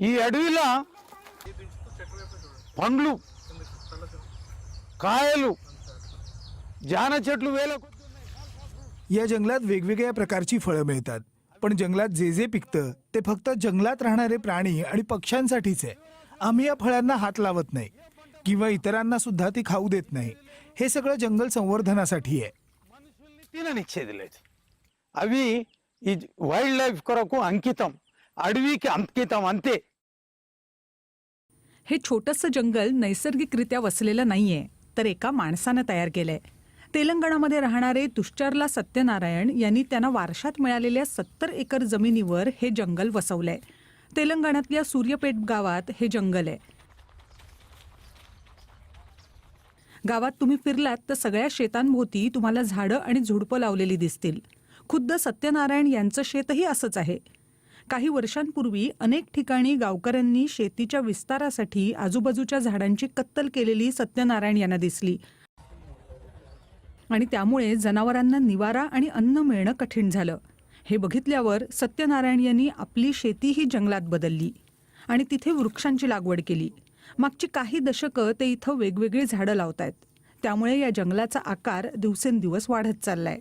ఈ అడవిలో పండ్లు కాయలు జాన చెట్లు వేల కొద్ది ఉన్నాయి. या जंगलात वेगवेगळ्या प्रकारची फळं मिळतात पण जंगलात जे जे पिकतं ते फक्त जंगलात राहणारे प्राणी आणि पक्ष्यांसाठीच आहे आम्ही या फळांना हात लावत नाही किंवा इतरांना सुद्धा ती खाऊ देत नाही हे सगळं जंगल संवर्धनासाठी आहे మనుషుల్ని తిననిచ్చేది లేదు అవి ఈ వైల్డ్ లైఫ్ కొరకు అంకితం అడవికి అంకితం అంతే हे छोटंसं जंगल नैसर्गिकरित्या वसलेलं नाहीये तर एका माणसानं तयार केलंय तेलंगणामध्ये राहणारे तुषारला सत्यनारायण यांनी त्यांना वारशात मिळालेल्या सत्तर एकर जमिनीवर हे जंगल वसवलंय तेलंगणातल्या सूर्यपेट गावात हे जंगल आहे गावात तुम्ही फिरलात तर सगळ्या शेतांभोवती तुम्हाला झाडं आणि झुडपं लावलेली दिसतील खुद्द सत्यनारायण यांचं शेतही असंच आहे काही वर्षांपूर्वी अनेक ठिकाणी गावकऱ्यांनी शेतीच्या विस्तारासाठी आजूबाजूच्या झाडांची कत्तल केलेली सत्यनारायण यांना दिसली. आणि त्यामुळे जनावरांना निवारा आणि अन्न मिळणं कठीण झालं. हे बघितल्यावर सत्यनारायण यांनी आपली शेती ही जंगलात बदलली आणि तिथे वृक्षांची लागवड केली. मागची काही दशकं ते इथं वेगवेगळी झाडं लावत आहेत त्यामुळे या जंगलाचा आकार दिवसेंदिवस वाढत चाललाय.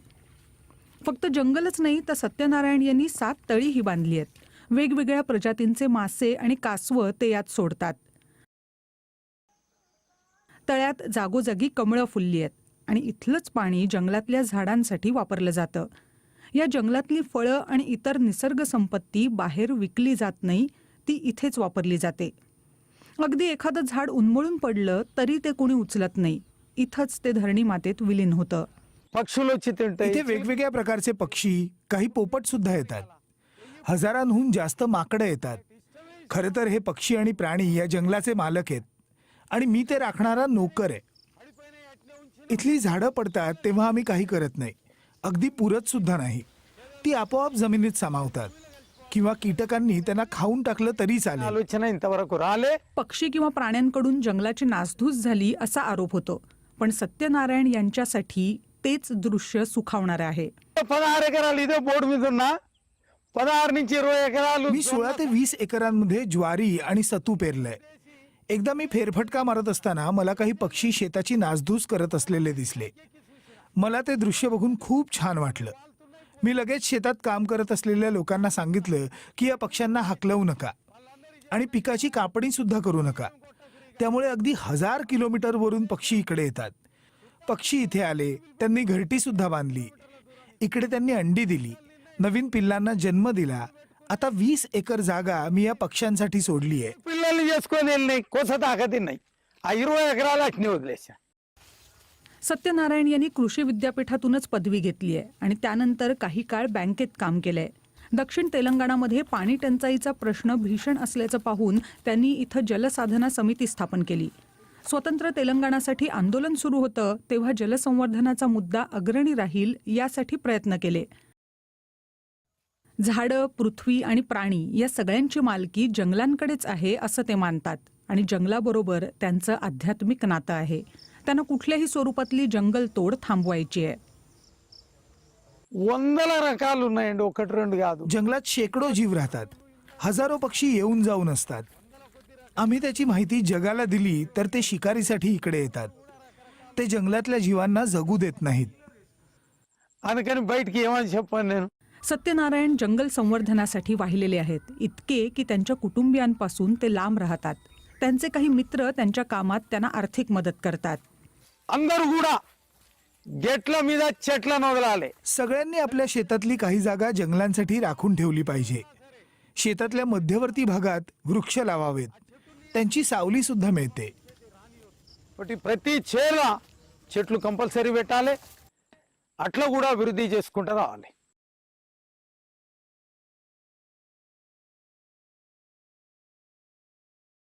फक्त जंगलच नाही तर सत्यनारायण यांनी सात तळीही बांधली आहेत. वेगवेगळ्या प्रजातींचे मासे आणि कासवं ते यात सोडतात. तळ्यात जागोजागी कमळं फुलली आहेत आणि इथलंच पाणी जंगलातल्या झाडांसाठी वापरलं जातं. या जंगलातली फळं आणि इतर निसर्ग संपत्ती बाहेर विकली जात नाही ती इथेच वापरली जाते. अगदी एखादं झाड उन्मळून पडलं तरी ते कोणी उचलत नाही. इथंच ते धरणी मातेत विलीन होतं. పక్షులు వచ్చి తింటాయి इथे वेगवेगळ्या प्रकारचे पक्षी काही पोपट सुद्धा येतात हजारांहून जास्त माकडं येतात खरं तर हे पक्षी आणि प्राणी या जंगलाचे मालक आहेत आणि मी ते राखणारा नोकर आहे इथली झाडं पडतात तेव्हा आम्ही काही करत नाही अगदी पुरत सुद्धा नाही ती आपोआप जमिनीत सामावतात किंवा कीटकांनी त्यांना खाऊन टाकलं तरी चालेल ఆలోచన ఇంతవరకు రాలే पक्षी किंवा प्राण्यांकडून जंगलाची नासधूस झाली असा आरोप होतो पण सत्यनारायण यांच्यासाठी तेच दृश्य सुखावणार आहे. पदार एकराला इथं बोर्ड मी ना. पदार रोय एकराला मी सोळा ते वीस एकरांमध्ये ज्वारी आणि सतू पेरलंय. एकदा मी फेरफटका मारत असताना मला काही पक्षी शेताची नासधूस करत असलेले दिसले. मला ते दृश्य बघून खूप छान वाटलं. मी लगेच शेतात काम करत असलेल्या लोकांना सांगितलं की या पक्ष्यांना हाकलवू नका आणि पिकाची कापणी सुद्धा करू नका. त्यामुळे अगदी हजार किलोमीटरवरून पक्षी इकडे येतात. पक्षी इथे आले. त्यांनी घरटी सुद्धा बांधली. इकडे त्यांनी अंडी दिली. नवीन पिल्लांना जन्म दिला. आता वीस एकर जागा मी या पक्ष्यांसाठी सोडली आहे. पिल्लाला यश कोण येईल नाही? कोसत हाकत नाही? आ हिरवळ सत्यनारायण यांनी कृषी विद्यापीठातूनच पदवी घेतली आहे आणि त्यानंतर काही काळ बँकेत काम केलंय. दक्षिण तेलंगणामध्ये पाणी टंचाईचा प्रश्न भीषण असल्याचं पाहून त्यांनी इथं जलसाधना समिती स्थापन केली. स्वतंत्र तेलंगणासाठी आंदोलन सुरू होतं तेव्हा जलसंवर्धनाचा मुद्दा अग्रणी राहील यासाठी प्रयत्न केले झाडं पृथ्वी आणि प्राणी या सगळ्यांची मालकी जंगलांकडेच आहे असं ते मानतात आणि जंगलाबरोबर त्यांचं आध्यात्मिक नातं आहे त्यांना कुठल्याही स्वरूपातली जंगलतोड थांबवायची आहे వందల రకాలు ఉన్నాయండి ఒకటి రెండు కాదు जंगलात शेकडो जीव राहतात हजारो पक्षी येऊन जाऊन असतात आम्ही त्याची माहिती जगाला दिली तर ते शिकारीसाठी इकडे येतात ते जंगलातल्या जीवांना जगू देत नाहीत అందుకని బయటికి ఏమని చెప్పాను నేను सत्यनारायण जंगल संवर्धनासाठी वाहिलेले आहेत इतके की त्यांच्या कुटुंबियांपासून ते लांब राहतात त्यांचे काही मित्र त्यांच्या कामात त्यांना आर्थिक मदत करतात అందరూ కూడా గెట్ల మీద చెట్లను వదలాలి सगळ्यांनी आपल्या शेतातली काही जागा जंगलांसाठी राखून ठेवली पाहिजे शेतातल्या मध्यवर्ती भागात वृक्ष लावावेत त्यांची सावली सुद्धा मिळते ఒకటి ప్రతి చేల చెట్లు కంపల్సరీ పెట్టాలి అట్లా కూడా అభివృద్ధి చేసుకుంటూ రావాలి